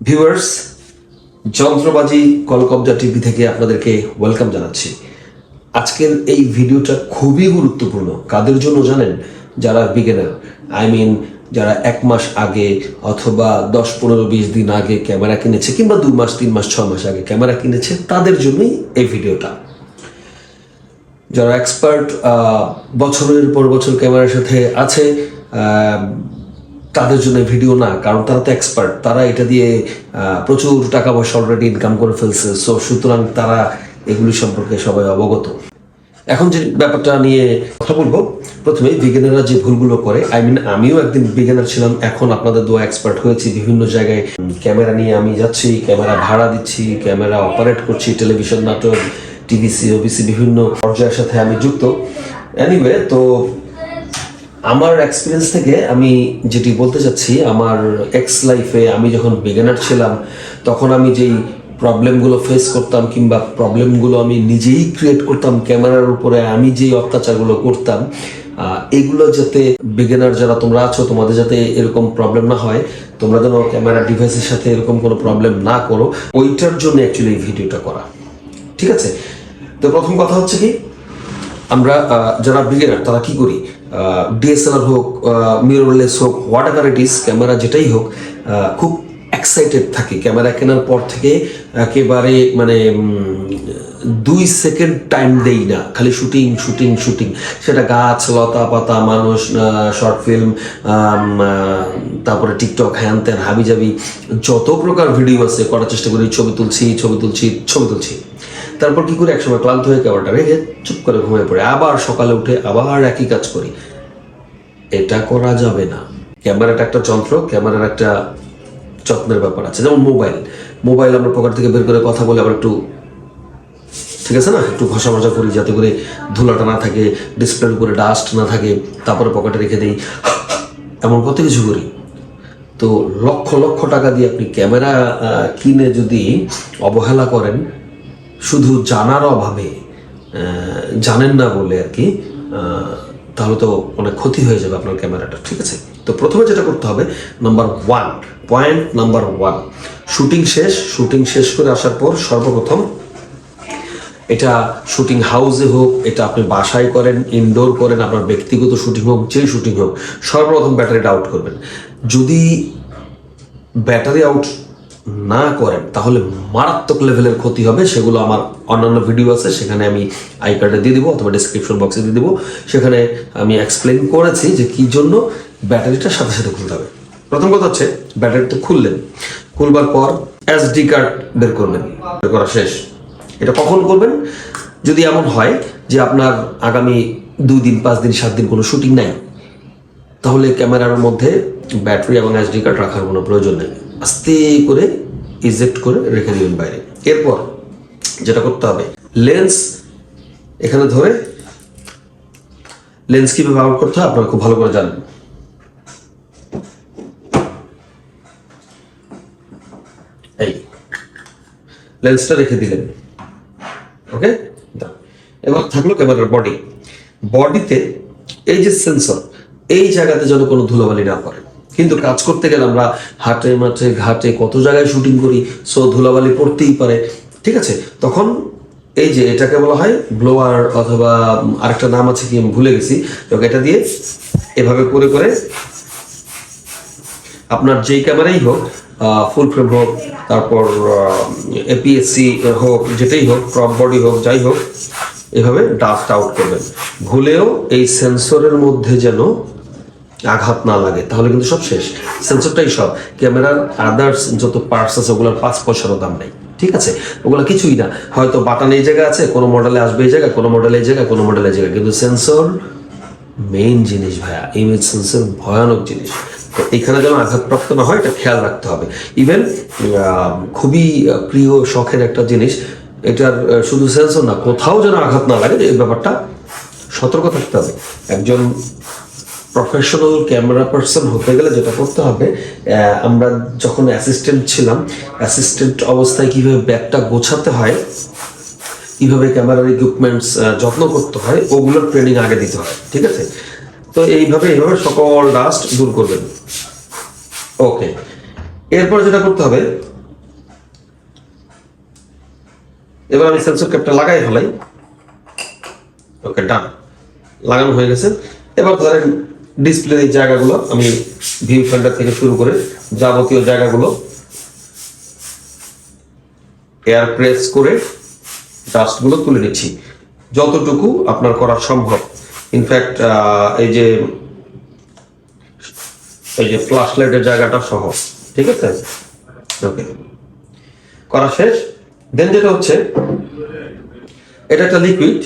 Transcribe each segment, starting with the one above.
Viewers যন্ত্রবাজি কলকবজা TV থেকে আপনাদেরকে welcome জানাচ্ছি। আজকের এই ভিডিওটা খুবই গুরুত্বপূর্ণ। কাদের জন্য জানেন? যারা বিগিনার আই মিন যারা এক মাস আগে অথবা দশ, পনেরো, বিশ দিন আগে ক্যামেরা কিনেছে কিংবা দুই মাস, তিন মাস ছ মাস আগে ক্যামেরা কিনেছে, তাদের জন্যই এই ভিডিওটা। যারা এক্সপার্ট বছরের পর বছর ক্যামেরার সাথে আছে তাদের জন্য ভিডিও না, কারণ তারা তো এক্সপার্ট তারা এটা দিয়ে প্রচুর টাকা পয়সা অলরেডি ইনকাম করে ফেলছে। সো সুতরাং তারা এগুলি সম্পর্কে সবাই অবগত। এখন যে ব্যাপারটা নিয়ে কথা বলব, প্রথমে বিজ্ঞানীরা যে ভুলগুলো করে আই মিন আমিও একদিন বিজ্ঞানার ছিলাম, এখন আপনাদের দোয়া এক্সপার্ট হয়েছি বিভিন্ন জায়গায়। ক্যামেরা নিয়ে আমি যাচ্ছি, ক্যামেরা ভাড়া দিচ্ছি, ক্যামেরা অপারেট করছি টেলিভিশন নাটক টিভিসি ওবিসি বিভিন্ন পর্যায়ের সাথে আমি যুক্ত। এনিওয়ে তো আমার এক্সপিরিয়েন্স থেকে আমি যেটি বলতে চাচ্ছি, আমার এক্স লাইফে আমি যখন বিগিনার ছিলাম, তখন আমি যেই প্রবলেমগুলো ফেস করতাম কিংবা প্রবলেমগুলো আমি নিজেই ক্রিয়েট করতাম ক্যামেরার উপরে, আমি যেই অত্যাচারগুলো করতাম এগুলো যাতে বিগিনার যারা তোমরা আছো, তোমাদের যাতে এরকম প্রবলেম না হয়, তোমরা যেন ক্যামেরা ডিভাইসের সাথে এরকম কোনো প্রবলেম না করো, ওইটার জন্য অ্যাকচুয়ালি এই ভিডিওটা করা। ঠিক আছে? তো প্রথম কথা হচ্ছে কি, আমরা যারা বিগিনার তারা কি করি? ডিএসএলআর হোক মিররলেস হোক whatever it is camera যেটাই হোক খুব এক্সাইটেড থাকি। ক্যামেরা কেনার পর থেকে একেবারে মানে দুই সেকেন্ড টাইম দেই না। খালি শুটিং শুটিং শুটিং সেটা গাছ, লতা পাতা, মানুষ শর্ট ফিল্ম তারপরে টিকটক হ্যান ত্যান হাবিজাবি যত প্রকার ভিডিও আছে, করার চেষ্টা করি, ছবি তুলছি ছবি তুলছি ছবি তুলছি। তারপর কি করে একসময় ক্লান্ত হয়ে ক্যামেরাটা রেখে চুপ করে ঘুমিয়ে পড়ে? আবার সকালে উঠে আবার একই কাজ করি। এটা করা যাবে না। ক্যামেরাটা একটা যন্ত্র, ক্যামেরার একটা যত্নের ব্যাপার আছে। যেমন মোবাইল। মোবাইল আমরা পকেট থেকে বের করে কথা বলে আবার একটু, ঠিক আছে না? একটু ঘষা মজা করি যাতে করে ধুলাটা না থাকে, ডিসপ্লের উপরে ডাস্ট না থাকে, তারপরে পকেটে রেখে দিই। এমন কত কিছু করি। তো লক্ষ লক্ষ টাকা দিয়ে আপনি ক্যামেরা কিনে যদি অবহেলা করেন শুধু জানার অভাবে জানেন না বলে আর কি তাহলে তো অনেক ক্ষতি হয়ে যাবে আপনার ক্যামেরাটা, ঠিক আছে? তো প্রথমে যেটা করতে হবে number one point number one shooting শেষ শুটিং শেষ করে আসার পর সর্বপ্রথম এটা শুটিং হাউসে হোক, এটা আপনি বাসায় করেন ইনডোর করেন, আপনার ব্যক্তিগত শুটিং হোক যেই শুটিং হোক, সর্বপ্রথম ব্যাটারিটা আউট করবেন। যদি ব্যাটারি আউট না করেন, তাহলে মারাত্মক লেভেলের ক্ষতি হবে। সেগুলো আমার অন্যান্য ভিডিও আছে, সেখানে আমি আই কার্ডে দিয়ে দিব অথবা ডিসক্রিপশন বক্সে দিয়ে দিব। সেখানে আমি এক্সপ্লেন করেছি যে কি জন্য ব্যাটারিটা সাথে সাথে খুলতে হবে। প্রথম কথা হচ্ছে ব্যাটারি তো খুললেন। খুলবার পর এসডি কার্ড বের করবেন বের করা শেষ। এটা কখন করবেন? যদি এমন হয় যে আপনার আগামী দুই দিন, পাঁচ দিন, সাত দিন কোনো শুটিং নাই, তাহলে ক্যামেরার মধ্যে ব্যাটারি এবং এসডি কার্ড রাখার কোনো প্রয়োজন নেই। আস্তে করে ইজেক্ট করে রেখে দিবেন বাইরে। এরপর যেটা করতে হবে, লেন্স এখানে ধরে লেন্স কীভাবে ব্যবহার করতে হয় আপনারা খুব ভালো করে জানেন। এই লেন্সটা রেখে দিলেন। ওকে? এবার থাকল ক্যামেরার বডি। বডিতে এই যে সেন্সর, এই জায়গাতে যেন কোনো ধুলোবালি না পড়ে। কিন্তু কাজ করতে গেলে আমরা হাটে, মাঠে, ঘাটে কত জায়গায় শুটিং করি সো ধুলাবালি পড়তেই পারে। ঠিক আছে? তখন এই যে এটাকে বলা হয় ব্লোয়ার অথবা আরেকটা নাম আছে কি আমি ভুলে গেছি, তো এটা দিয়ে এভাবে করে করে আপনার যেই ক্যামেরাই হোক ফুল ফ্রেম হোক, তারপর এপিএসসি হোক, যেটাই হোক ক্রপ বডি হোক, যাই হোক, এভাবে ডাস্ট আউট করবেন। ভুলেও এই সেন্সরের মধ্যে যেন আঘাত না লাগে, তাহলে কিন্তু সব শেষ। সেন্সরটাই সব। ক্যামেরার আদার্স যত পার্টস আছে, ওগুলোর পাঁচ পয়সারও দাম নেই। ঠিক আছে? ওগুলো কিছুই না। হয়তো বাটন এই জায়গায় আছে, কোনো মডেলে আসবে এই জায়গায়, কোনো মডেলে এই জায়গায়, কোনো মডেলে এই জায়গায়। কিন্তু সেন্সর মেইন জিনিস ভাইয়া ইমেজ সেন্সর ভয়ানক জিনিস। তো এখানে যেন আঘাতপ্রাপ্ত না হয়, এটা খেয়াল রাখতে হবে। ইভেন খুবই প্রিয়, শখের একটা জিনিস, এটার শুধু সেন্সর না, কোথাও যেন আঘাত না লাগে এই ব্যাপারটা সতর্ক থাকতে হবে। একজন প্রফেশনাল ক্যামেরা পার্সন হতে গেলে যেটা করতে হবে আমরা যখন অ্যাসিস্ট্যান্ট ছিলাম অ্যাসিস্ট্যান্ট অবস্থায় কীভাবে ব্যাগটা গোছাতে হয়, কীভাবে ক্যামেরার ইকুইপমেন্টস যত্ন করতে হয়, ওগুলোর ট্রেনিং আগে দিতে হয়, ঠিক আছে? তো এইভাবে এইভাবে সকল ডাস্ট দূর করবেন। ওকে এরপর যেটা করতে হবে, এবার আমি সেন্সর ক্যাপটা লাগাই ফেলাই। ওকে ডান লাগানো হয়ে গেছে। এবার ধরেন ডিসপ্লের এই জায়গাগুলো, আমি ভিউ ফিল্টার থেকে শুরু করে যাবতীয় জায়গাগুলো এয়ার প্রেস করে ডাস্টগুলো তুলে নিচ্ছি। যতটুকু আপনার করা সম্ভব। ইনফ্যাক্ট এই যে এই যে ফ্ল্যাশ লাইটের জায়গাটা সহ, ঠিক আছে? ওকে করা শেষ। দেন যেটা হচ্ছে, এটা একটা লিকুইড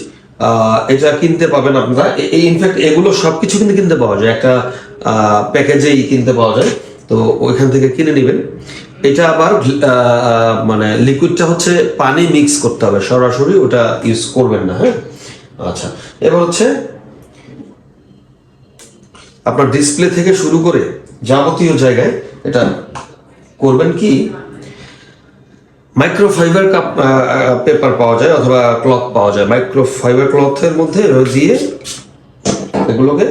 এটা কিনতে পাবেন আপনারা। এই ইনফ্যাক্ট এগুলো সবকিছু কিন্তু কিনতে পাওয়া যায়। একটা প্যাকেজেই কিনতে পাওয়া যায়। তো ওইখান থেকে কিনে নেবেন। এটা আবার মানে লিকুইডটা হচ্ছে পানি মিক্স করতে হবে। সরাসরি ওটা ইউজ করবেন না হ্যাঁ? আচ্ছা। এবার হচ্ছে, আপনার ডিসপ্লে থেকে শুরু করে যাবতীয় জায়গায় এটা করবেন কি? মাইক্রোফাইবার কাপ পেপার পাওয়া যায় অথবা ক্লথ পাওয়া যায়। মাইক্রোফাইবার ক্লথের মধ্যে দিয়ে এগুলোকে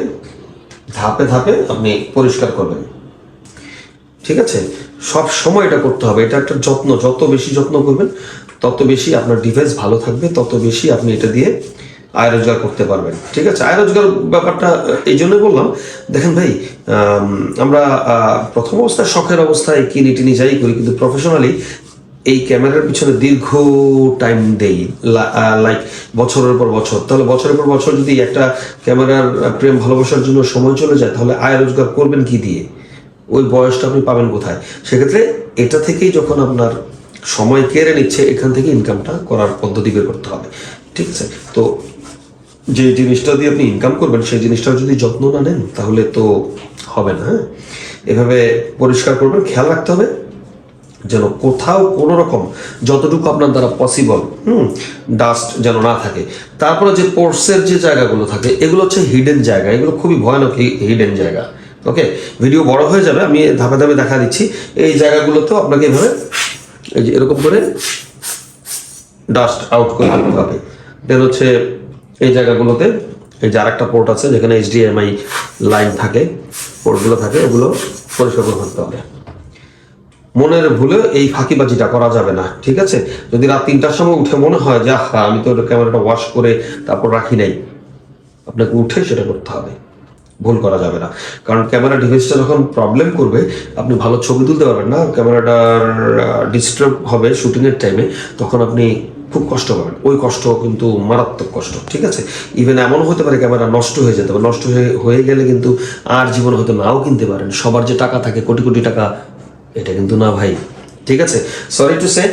ধাপে ধাপে আপনি পরিষ্কার করবেন। ঠিক আছে? সব সময় এটা করতে হবে। এটা একটা যত্ন। যত বেশি যত্ন করবেন, তত বেশি আপনার ডিভাইস ভালো থাকবে, তত বেশি আপনি এটা দিয়ে আয় রোজগার করতে পারবেন। ঠিক আছে? আয় রোজগার ব্যাপারটা, এই জন্য বললাম, দেখেন ভাই আমরা প্রথম অবস্থায় শখের অবস্থায় কিনি টিনি যাই করি, কিন্তু প্রফেশনালি এই ক্যামেরার পিছনে দীর্ঘ টাইম দেই লাইক বছরের পর বছর। তাহলে বছরের পর বছর যদি একটা ক্যামেরার প্রেম ভালোবাসার জন্য সময় চলে যায়, তাহলে আয় রোজগার করবেন কি দিয়ে? ওই বয়সটা আপনি পাবেন কোথায়? সেক্ষেত্রে এটা থেকেই যখন আপনার সময় কেড়ে নিচ্ছে, এখান থেকে ইনকামটা করার পদ্ধতি বের করতে হবে। ঠিক আছে? তো যে জিনিসটা দিয়ে আপনি ইনকাম করবেন, সেই জিনিসটার যদি যত্ন না নেন, তাহলে তো হবে না হ্যাঁ? এভাবে পরিষ্কার করবেন, খেয়াল রাখতে হবে। যেন কোথাও কোনো রকম যতটুকু আপনার দ্বারা পসিবল হুম ডাস্ট যেন না থাকে। তারপরে যে পোর্সের যে জায়গাগুলো থাকে, এগুলো হচ্ছে হিডেন জায়গা। এগুলো খুবই ভয়ানক হিডেন জায়গা। ওকে ভিডিও বড় হয়ে যাবে, আমি ধাপে ধাপে দেখা দিচ্ছি। এই জায়গাগুলোতেও আপনাকে এভাবে এই যে এরকম করে ডাস্ট আউট করে দিতে হবে। দেন হচ্ছে এই জায়গাগুলোতে, এই যে আরেকটা পোর্ট আছে, যেখানে এইচডিএমআই লাইন থাকে পোর্টগুলো থাকে, ওগুলো পরিষ্কার করে হবে। মনের ভুলে এই ফাঁকিবাজিটা করা যাবে না, ঠিক আছে? যদি রাত তিনটার সময় উঠে মনে হয় যে, আহা, আমি তো ক্যামেরাটা ওয়াশ করে তারপর রাখি নাই। আপনাকে উঠে সেটা করতে হবে। ভুল করা যাবে না। কারণ ক্যামেরা ডিভাইসটা যখন প্রবলেম করবে, আপনি ভালো ছবি তুলতে পারবেন না, ক্যামেরাটার ডিস্টার্ব হবে শুটিংয়ের টাইমে তখন আপনি খুব কষ্ট পাবেন। ওই কষ্ট কিন্তু মারাত্মক কষ্ট, ঠিক আছে? ইভেন এমনও হতে পারে ক্যামেরা নষ্ট হয়ে যেতে পারে। নষ্ট হয়ে হয়ে গেলে কিন্তু আর জীবনে হয়তো নাও কিনতে পারেন। সবার যে টাকা থাকে, কোটি কোটি টাকা এটা কিন্তু না ভাই। ঠিক আছে? সরি টু সে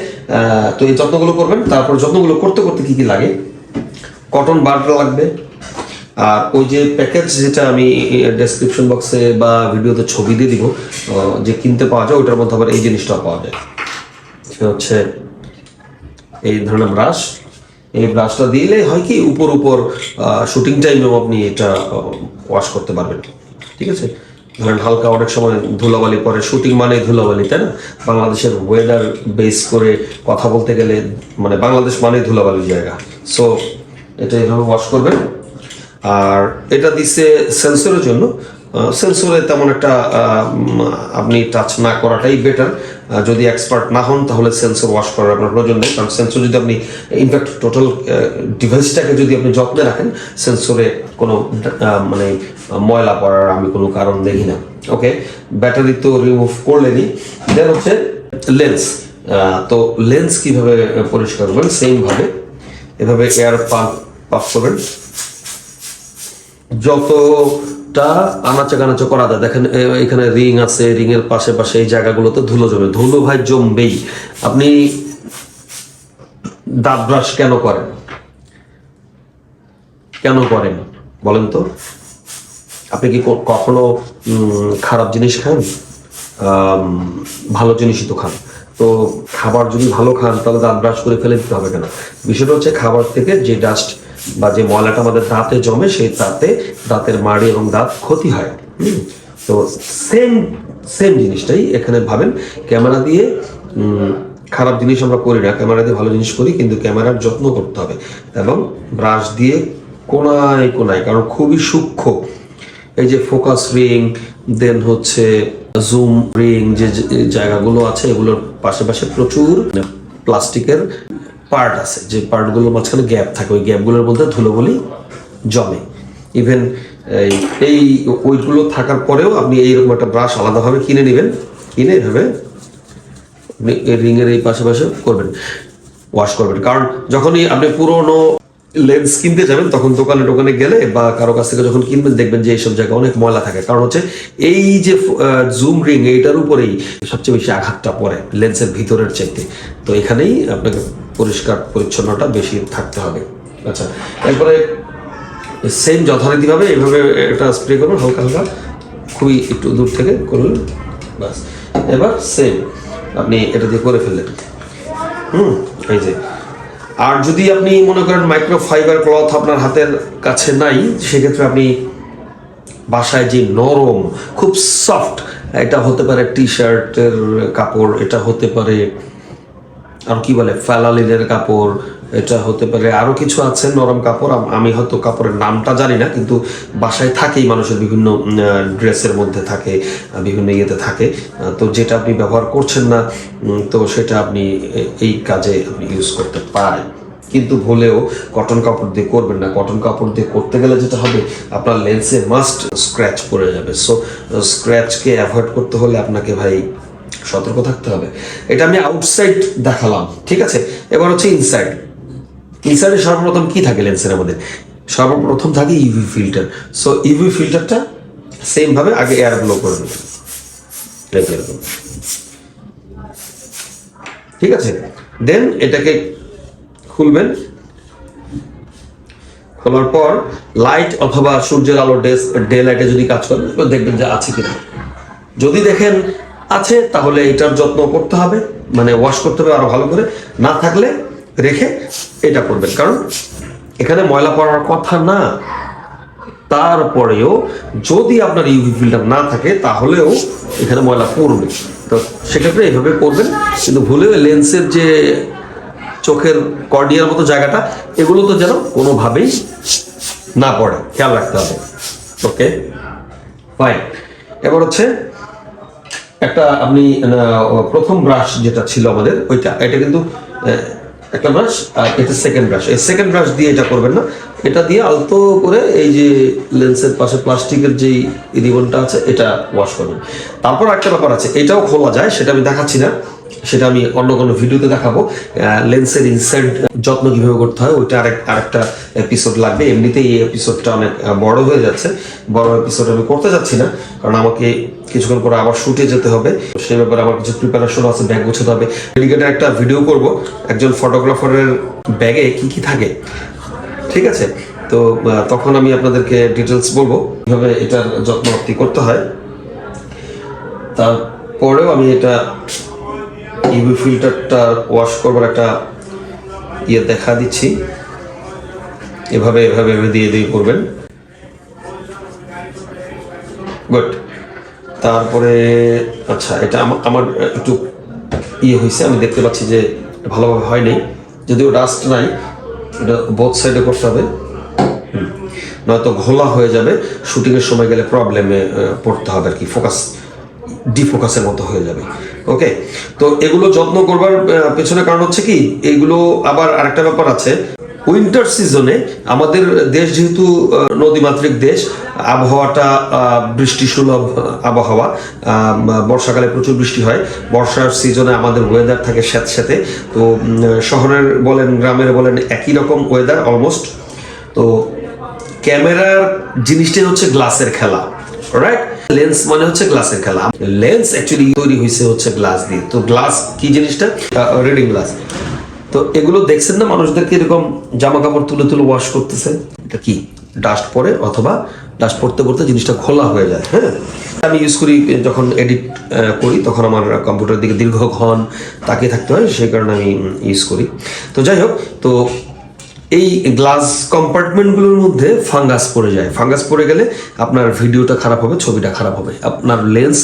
তো এই যত্নগুলো করবেন, তারপর যত্নগুলো করতে করতে কি কি লাগে? কটন বারটা লাগবে, আর ওই যে প্যাকেজ যেটা আমি ডেসক্রিপশন বক্সে বা ভিডিওতে ছবি দিয়ে দিব যে কিনতে পাওয়া যায়, ওইটার মধ্যে আবার এই জিনিসটা পাওয়া যায়। হচ্ছে, এই ধরনের ব্রাশ এই ব্রাশটা দিলে হয় কি উপর উপর শুটিং টাইমেও আপনি এটা ওয়াশ করতে পারবেন। ঠিক আছে? ধরেন হালকা অনেক সময় ধুলাবালি পরে শুটিং মানে ধুলাবালি, তাই না? বাংলাদেশের ওয়েদার বেস করে কথা বলতে গেলে মানে বাংলাদেশ মানে ধুলাবালি জায়গা। সো এটা এভাবে ওয়াশ করবেন। আর এটা দিচ্ছে সেন্সরের জন্য। সেন্সরে তেমন একটা আপনি টাচ না করাটাই বেটার যদি এক্সপার্ট না হন, তাহলে সেন্সর ওয়াশ করার আপনার প্রয়োজন নেই। কারণ সেন্সর যদি আপনি ইনফ্যাক্ট টোটাল ডিভাইসটাকে যদি আপনি যত্নে রাখেন সেন্সরে কোনো মানে ময়লা পড়ার আমি কোনো কারণ দেখি না। ওকে ব্যাটারি তো রিমুভ করলেনি দেন হচ্ছে লেন্স তো লেন্স কীভাবে পরিষ্কার করবেন? সেম ভাবে। এভাবে এয়ার পাম্প পাম্প করবেন। যতটা আনাচে কানাচে করা যায়। দেখেন এখানে রিং আছে রিং এর পাশে পাশে এই জায়গাগুলোতে ধুলো জমে। ধুলো ভাই জমবেই। আপনি দাঁত ব্রাশ কেন করেন? কেন করেন? বলেন তো। আপনি কি কখনো খারাপ জিনিস খান? ভালো জিনিসই তো খান। তো খাবার যদি ভালো খান, তাহলে দাঁত ব্রাশ করে ফেলে দিতে হবে কেন? বিষয়টা হচ্ছে খাবার থেকে যে ডাস্ট বা যে ময়লাটা আমাদের দাঁতে জমে, সেই দাঁতে, দাঁতের মাড়ি এবং দাঁত ক্ষতি হয়। তো সেম সেম জিনিসটাই এখানে ভাবেন। ক্যামেরা দিয়ে খারাপ জিনিস আমরা করি না। ক্যামেরা দিয়ে ভালো জিনিস করি, কিন্তু ক্যামেরার যত্ন করতে হবে। এবং ব্রাশ দিয়ে কোনায় কোনায়, কারণ খুবই সূক্ষ্ম। এই যে ফোকাস রিং দেন হচ্ছে জুম রিং যে জায়গাগুলো আছে, এগুলোর পাশে পাশে প্রচুর প্লাস্টিকের পার্ট আছে, যে পার্টগুলোর মাঝখানে গ্যাপ থাকে, ওই গ্যাপগুলোর মধ্যে ধুলোবলি জমে। ইভেন এই ওইগুলো থাকার পরেও আপনি এইরকম একটা ব্রাশ আলাদাভাবে কিনে নেবেন। কিনে এভাবে রিংয়ের এই পাশে পাশে করবেন ওয়াশ করবেন। কারণ যখনই আপনি পুরোনো লেন্স কিনতে যাবেন, তখন দোকানে দোকানে গেলে বা কারও কাছ থেকে যখন কিনবেন, দেখবেন যে এইসব জায়গায় অনেক ময়লা থাকে। কারণ হচ্ছে এই যে জুম রিং এইটার উপরেই সবচেয়ে বেশি আঘাতটা পড়ে লেন্সের ভিতরের চাইতে। তো এখানেই আপনাকে পরিষ্কার পরিচ্ছন্নতা বেশি থাকতে হবে। আচ্ছা এরপরে সেম যথারীতিভাবে এইভাবে একটা স্প্রে করবেন হালকা হালকা, খুবই একটু দূর থেকে করলেন বাস এবার সেম আপনি এটা দিয়ে করে ফেললেন। হুম, এই যে। আর যদি আপনি মনে করেন মাইক্রোফাইবার ক্লথ আপনার হাতের কাছে নাই, সেক্ষেত্রে আপনি বাসায় যে নরম, খুব সফট এটা হতে পারে টি শার্টের কাপড়, এটা হতে পারে, আর কি বলে, ফ্যালালিনের কাপড় এটা হতে পারে আরও কিছু আছে, নরম কাপড়। আমি হয়তো কাপড়ের নামটা জানি না, কিন্তু বাসায় থাকেই মানুষের বিভিন্ন ড্রেসের মধ্যে থাকে বিভিন্ন ইয়েতে থাকে। তো যেটা আপনি ব্যবহার করছেন না তো সেটা আপনি এই কাজে আপনি ইউজ করতে পারেন। কিন্তু ভুলেও কটন কাপড় দিয়ে করবেন না। কটন কাপড় দিয়ে করতে গেলে যেটা হবে, আপনার লেন্সে মাস্ট স্ক্র্যাচ পড়ে যাবে। সো স্ক্র্যাচকে অ্যাভয়েড করতে হলে আপনাকে ভাই সতর্ক থাকতে হবে। এটা আমি আউটসাইড দেখালাম, ঠিক আছে? এবার হচ্ছে ইনসাইড ইনসাইডে সর্বপ্রথম কি থাকে লেন্সের আমাদের সর্বপ্রথম থাকে ইভি ফিল্টার। সো ইভি ফিল্টারটা সেম ভাবে আগে এয়ার ব্লো করে নেবেন। ঠিক আছে? দেন এটাকে খুলবেন। খোলার পর লাইট অথবা সূর্যের আলো ডে ডে লাইটে যদি কাজ করেন দেখবেন যে আছে কিনা। যদি দেখেন আছে, তাহলে এটার যত্ন করতে হবে। মানে ওয়াশ করতে হবে আরও ভালো করে। না থাকলে রেখে এটা করবেন। কারণ এখানে ময়লা পড়ার কথা না। তারপরেও যদি আপনার ইউভি ফিল্টার না থাকে, তাহলেও এখানে ময়লা পড়বে। তো সেক্ষেত্রে এইভাবে করবেন। কিন্তু ভুলেও লেন্সের যে চোখের কর্ডিয়ার মতো জায়গাটা, এগুলো তো যেন কোনোভাবেই না পড়ে। খেয়াল রাখতে হবে। ওকে? ফাইন এবার হচ্ছে একটা আপনি প্রথম ব্রাশ যেটা ছিল আমাদের, ওইটা। এটা কিন্তু একটা ব্রাশ আর এটা সেকেন্ড ব্রাশ এই সেকেন্ড ব্রাশ দিয়ে এটা করবেন না, এটা দিয়ে আলতো করে এই যে লেন্সের পাশে প্লাস্টিকের যেই রিবনটা আছে, এটা ওয়াশ করবেন। তারপর একটা ব্যাপার আছে, এটাও খোলা যায়, সেটা আমি দেখাচ্ছি না, সেটা আমি অন্য কোনো ভিডিওতে দেখাবো। লেন্সের ইনসাইড যত্ন কীভাবে করতে হয়, ওইটা আরেক, আরেকটা এপিসোড লাগবে। এমনিতেই এই এপিসোডটা অনেক বড় হয়ে যাচ্ছে। বড় এপিসোড আমি করতে যাচ্ছি না, কারণ আমাকে কিছুক্ষণ পরে আবার শুটে যেতে হবে। সেই ব্যাপারে আমার কিছু প্রিপারেশন আছে ব্যাগ গোছাতে হবে। ডেডিকেটেড একটা ভিডিও করব। একজন ফটোগ্রাফারের ব্যাগে কি কি থাকে, ঠিক আছে? তো তখন আমি আপনাদেরকে ডিটেলস বলব, কীভাবে এটার যত্ন আপনি করতে হয়। তারপরেও আমি এটা ইউভি ফিল্টারটা ওয়াশ করবার একটা ইয়ে দেখা দিচ্ছি। এভাবে এভাবে এভাবে দিয়ে দিয়ে করবেন। গুড তারপরে আচ্ছা এটা আমার একটু ইয়ে হয়েছে, আমি দেখতে পাচ্ছি যে ভালোভাবে হয়নি যদিও ডাস্ট নাই, এটা বোথ সাইডে করতে হবে। নয়তো ঘোলা হয়ে যাবে শুটিংয়ের সময় গেলে প্রবলেমে পড়তে হবে আর কি ফোকাস ডিফোকাসের মতো হয়ে যাবে। ওকে তো এগুলো যত্ন করবার পেছনে কারণ হচ্ছে কি, এগুলো আবার আরেকটা ব্যাপার আছে। উইন্টার সিজনে আমাদের দেশ যেহেতু নদীমাতৃক দেশ, আবহাওয়াটা বৃষ্টি সুলভ আবহাওয়া বর্ষাকালে প্রচুর বৃষ্টি হয়। বর্ষার সিজনে আমাদের ওয়েদার থাকে স্যাঁতস্যাঁতে। তো শহরের বলেন, গ্রামের বলেন, একই রকম ওয়েদার অলমোস্ট তো, ক্যামেরার জিনিসটাই হচ্ছে গ্লাসের খেলা। রাইট লেন্স মানে হচ্ছে গ্লাসের খেলা। লেন্স অ্যাকচুয়ালি তৈরি হয়েছে হচ্ছে গ্লাস দিয়ে। তো গ্লাস কি জিনিসটা? রিডিং গ্লাস তো এগুলো দেখছেন না মানুষদেরকে এরকম জামা কাপড় তুলে তুলে ওয়াশ করতেছে? এটা কি? ডাস্ট পরে অথবা ডাস্ট পড়তে পড়তে জিনিসটা খোলা হয়ে যায় হ্যাঁ? আমি ইউজ করি, যখন এডিট করি, তখন আমার কম্পিউটার দিকে দীর্ঘক্ষণ তাকিয়ে থাকতে হয় সেই কারণে আমি ইউজ করি। তো যাই হোক, তো এই গ্লাস কম্পার্টমেন্টগুলোর মধ্যে ফাঙ্গাস পড়ে যায়। ফাঙ্গাস পড়ে গেলে আপনার ভিডিওটা খারাপ হবে, ছবিটা খারাপ হবে। আপনার লেন্স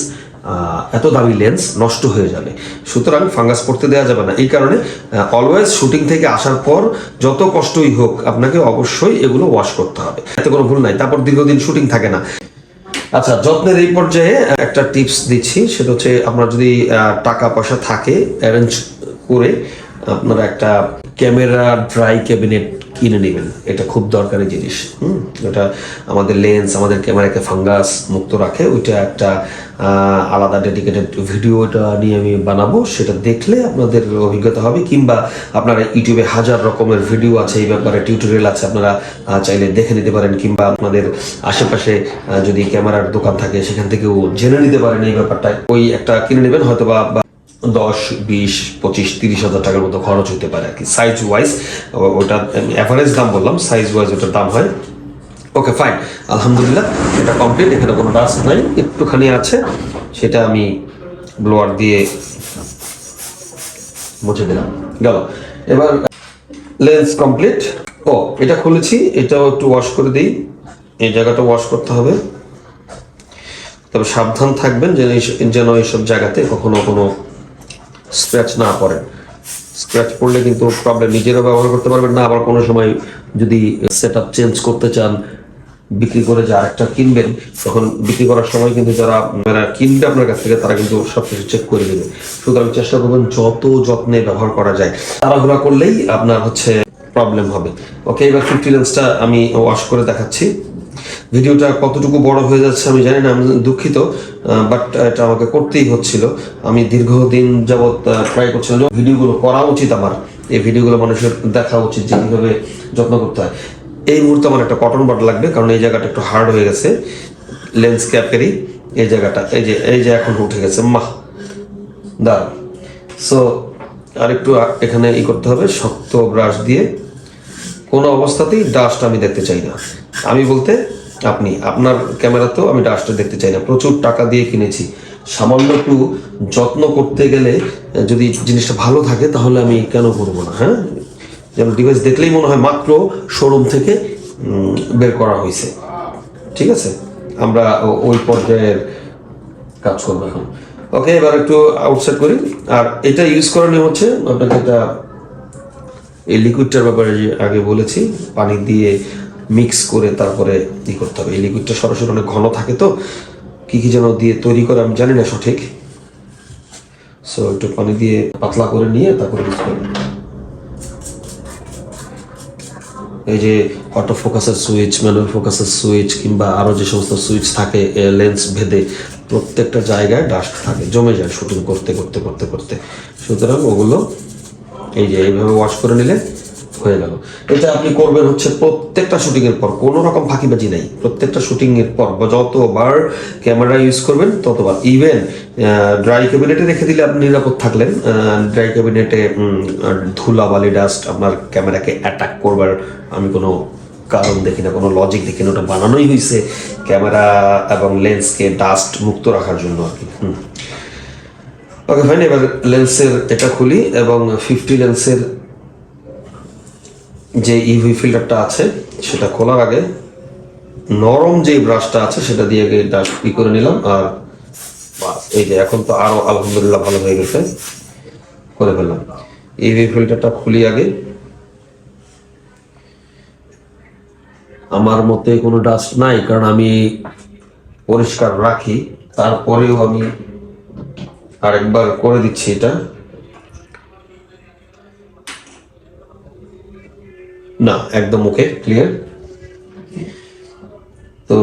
এত দামি লেন্স নষ্ট হয়ে যাবে। সুতরাং ফাঙ্গাস পড়তে দেওয়া যাবে না। এই কারণে অলওয়েজ শুটিং থেকে আসার পর যত কষ্টই হোক আপনাকে অবশ্যই এগুলো ওয়াশ করতে হবে। এতে কোনো ভুল নাই। তারপর দীর্ঘদিন শুটিং থাকে না। আচ্ছা যত্নের এই পর্যায়ে একটা টিপস দিচ্ছি। সেটা হচ্ছে, আপনার যদি টাকা পয়সা থাকে অ্যারেঞ্জ করে আপনারা একটা ক্যামেরা ড্রাই ক্যাবিনেট কিনে নেবেন। এটা খুব দরকারি জিনিস। হুম? এটা আমাদের লেন্স, আমাদের ক্যামেরাকে ফাঙ্গাস মুক্ত রাখে। ওইটা একটা আলাদা ডেডিকেটেড ভিডিওটা নিয়ে আমি বানাবো। সেটা দেখলে আপনাদের অভিজ্ঞতা হবে। কিংবা আপনারা ইউটিউবে হাজার রকমের ভিডিও আছে, এই ব্যাপারে টিউটোরিয়াল আছে, আপনারা চাইলে দেখে নিতে পারেন। কিংবা আপনাদের আশেপাশে যদি ক্যামেরার দোকান থাকে, সেখান থেকেও জেনে নিতে পারেন এই ব্যাপারটা। ওই একটা কিনে নেবেন হয়তো বা দশ, বিশ, পঁচিশ, তিরিশ হাজার টাকার মতো খরচ হতে পারে আর কি সাইজ ওয়াইজ ওটা অ্যাভারেজ দাম বললাম সাইজ ওয়াইজ ওটার দাম হয়। ওকে ফাইন আলহামদুলিল্লাহ, এটা কমপ্লিট এখানে কোনো ডাস্ট নাই, একটুখানি আছে, সেটা আমি ব্লোয়ার দিয়ে মুছে দিলাম, গেল। এবার লেন্স কমপ্লিট ও, এটা খুলেছি, এটাও একটু ওয়াশ করে দিই, এই জায়গাটা ওয়াশ করতে হবে। তবে সাবধান থাকবেন যেন যেন এইসব জায়গাতে কখনো কোনো স্ক্র্যাচ না পড়ে স্ক্র্যাচ পড়লে কিন্তু প্রবলেম নিজেরও ব্যবহার করতে পারবেন না, আবার কোনো সময় যদি সেট চেঞ্জ করতে চান, বিক্রি করে যে আরেকটা কিনবেন, তখন বিক্রি করার সময় কিন্তু যারা যারা কিনবে আপনার কাছ থেকে, তারা কিন্তু সবকিছু চেক করে দেবে সুতরাং চেষ্টা করবেন যত যত্নে ব্যবহার করা যায়। তাড়াহুড়া করলেই আপনার হচ্ছে প্রবলেম হবে। ওকে এবার ফিফটি লেন্সটা আমি ওয়াশ করে দেখাচ্ছি। ভিডিওটা কতটুকু বড় হয়ে যাচ্ছে আমি জানি না, আমি দুঃখিত বাট এটা আমাকে করতেই হচ্ছিল। আমি দীর্ঘদিন যাবৎ ট্রাই করছিলাম ভিডিওগুলো করা উচিত আমার। এই ভিডিওগুলো মানুষের দেখা উচিত যে কীভাবে যত্ন করতে হয়। এই মুহূর্তে আমার একটা কটন বাট লাগবে, কারণ এই জায়গাটা একটু হার্ড হয়ে গেছে লেন্স ক্যাপেরই এই জায়গাটা, এই যে এই যে এখন উঠে গেছে, মাহ দাঁড়ান সো আরেকটু এখানে ই করতে হবে, শক্ত ব্রাশ দিয়ে। কোনো অবস্থাতেই ডাস্ট আমি দেখতে চাই না। আমি বলতে আপনি, আপনার ক্যামেরাতেও আমি ডাস্টটা দেখতে চাই না। প্রচুর টাকা দিয়ে কিনেছি। সামান্য একটু যত্ন করতে গেলে যদি জিনিসটা ভালো থাকে, তাহলে আমি কেন করব না হ্যাঁ? যেমন ডিভাইস দেখলেই মনে হয় মাত্র শোরুম থেকে বের করা হয়েছে। ঠিক আছে? আমরা ওই পর্যায়ের কাজ করব এখন। ওকে, এবার একটু আউটসাইড করি। আর এটা ইউজ করার নিয়ম হচ্ছে, আপনাকে এটা এই লিকুইডটার ব্যাপারে যে আগে বলেছি, পানি দিয়ে মিক্স করে তারপরে ই করতে হবে। এই লিকুইডটা সরাসরি অনেক ঘন থাকে তো, কি কি যেন দিয়ে তৈরি করে আমি জানি না সঠিক। সো একটু পানি দিয়ে পাতলা করে নিয়ে তারপরে ইউজ করবেন এই যে অটো ফোকাসের সুইচ ম্যানুয়াল ফোকাসের সুইচ কিংবা আরও যে সমস্ত সুইচ থাকে লেন্স ভেদে প্রত্যেকটা জায়গায় ডাস্ট থাকে, জমে যায় শুটিং করতে করতে করতে করতে। সুতরাং ওগুলো এই যে এইভাবে ওয়াশ করে নিলে হয়ে গেল। এটা আপনি করবেন হচ্ছে প্রত্যেকটা শুটিং এর পর, কোনো রকম ফাঁকিবাজি নাই। প্রত্যেকটা শুটিং এর পর বা যতবার ক্যামেরা ইউজ করবেন, ততবার। ইভেন ড্রাই ক্যাবিনেটে রেখে দিলে আপনি নিরাপদ থাকলেন। ড্রাই ক্যাবিনেটে ধুলা, বালি ডাস্ট আপনার ক্যামেরাকে অ্যাটাক করবার আমি কোনো কারণ দেখি না, কোনো লজিক দেখি না। ওটা বানানোই হয়েছে ক্যামেরা এবং লেন্সকে ডাস্ট মুক্ত রাখার জন্য আর কি। ওকে ফাইন এবার লেন্সের এটা খুলি এবং ফিফটি লেন্সের যে ইভি ফিল্টারটা আছে, সেটা খোলার আগে নরম যে ব্রাশটা আছে, সেটা দিয়ে আগে ডাস্ট ই করে নিলাম আর এই যে এখন তো আরও আলহামদুলিল্লাহ ভালো হয়ে গেছে, করে ফেললাম। ইভি ফিল্টারটা খুলি আগে। আমার মতে কোনো ডাস্ট নাই, কারণ আমি পরিষ্কার রাখি, তারপরেও আমি আরেকবার করে দিচ্ছি এটা। না, একদম ওকে ক্লিয়ার তো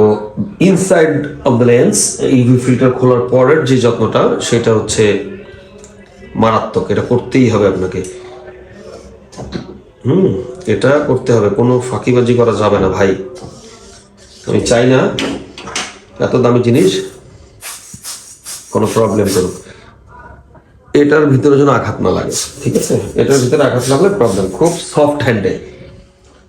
inside of the lens UV filter খোলার পরের যে যত্নটা, সেটা হচ্ছে মারাত্মক, এটা করতেই হবে আপনাকে। হুম, এটা করতে হবে, কোনো ফাঁকিবাজি করা যাবে না ভাই। আমি চাই না এত দামি জিনিস, কোনো প্রবলেম করুক। এটার ভিতরে যেন আঘাত না লাগে, ঠিক আছে? এটার ভিতরে আঘাত লাগলে প্রবলেম খুব সফট হ্যান্ডে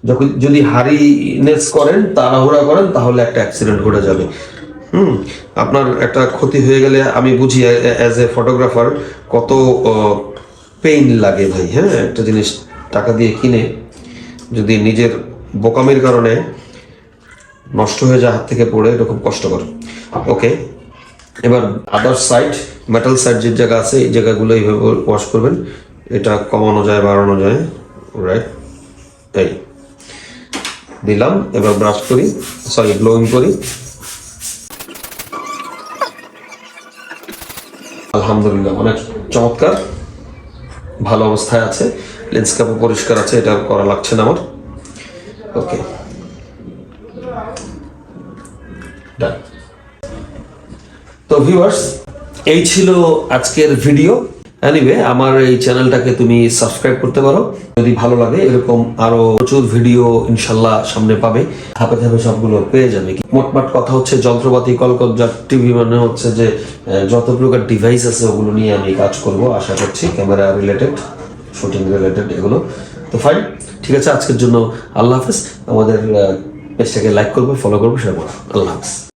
যখন যদি হারিনেস করেন, তাড়াহুড়া করেন, তাহলে একটা অ্যাক্সিডেন্ট ঘটে যাবে। হুম, আপনার একটা ক্ষতি হয়ে গেলে আমি বুঝি অ্যাজ এ ফটোগ্রাফার কত পেইন লাগে ভাই হ্যাঁ? একটা জিনিস টাকা দিয়ে কিনে যদি নিজের বোকামির কারণে নষ্ট হয়ে যায়, হাত থেকে পড়ে, এটা খুব কষ্টকর। ওকে, এবার আদার সাইড মেটাল সাইড যে জায়গা আছে, এই জায়গাগুলো এইভাবে ওয়াশ করবেন। এটা কমানো যায়, বাড়ানো যায় রাইট এই। দিলাম, এবার ব্রাশ করি সরি ব্লোয়িং করি। আলহামদুলিল্লাহ, অনেক চমৎকার। ভালো অবস্থায় আছে, লেন্সকাপও পরিষ্কার আছে, এটা করা লাগছে না আমার। ওকে তো ভিউয়ার্স এই ছিল আজকের ভিডিও এনিওয়ে আমার এই চ্যানেলটাকে তুমি সাবস্ক্রাইব করতে পারো। যদি ভালো লাগে, এরকম আরও প্রচুর ভিডিও ইনশাল্লাহ সামনে পাবে। ধাপে ধাপে সবগুলো পেয়ে যাবে। মোটমাট কথা হচ্ছে, যন্ত্রপাতি, কলকবজার টিভি মানে হচ্ছে যে যত প্রকার ডিভাইস আছে, ওগুলো নিয়ে আমি কাজ করব, আশা করছি ক্যামেরা রিলেটেড শুটিং রিলেটেড এগুলো। তো ফাইন ঠিক আছে, আজকের জন্য আল্লাহ হাফেজ। আমাদের পেজটাকে লাইক করবে ফলো করবে শেয়ার করবে। আল্লাহ হাফেজ।